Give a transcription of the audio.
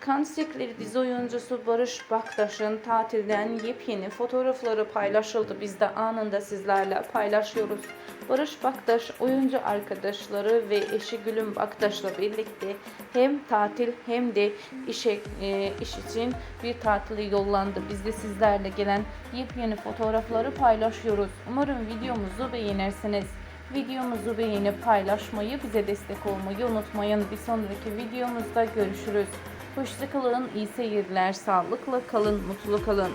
Kan Çiçekleri dizi oyuncusu Barış Baktaş'ın tatilden yepyeni fotoğrafları paylaşıldı. Biz de anında sizlerle paylaşıyoruz. Barış Baktaş oyuncu arkadaşları ve eşi Gülüm Baktaş'la birlikte hem tatil hem de işe, e, iş için bir tatile yollandı. Biz de sizlerle gelen yepyeni fotoğrafları paylaşıyoruz. Umarım videomuzu beğenirsiniz. Videomuzu beğenip paylaşmayı, bize destek olmayı unutmayın. Bir sonraki videomuzda görüşürüz. Hoşçakalın, iyi seyirler, sağlıkla kalın, mutlu kalın.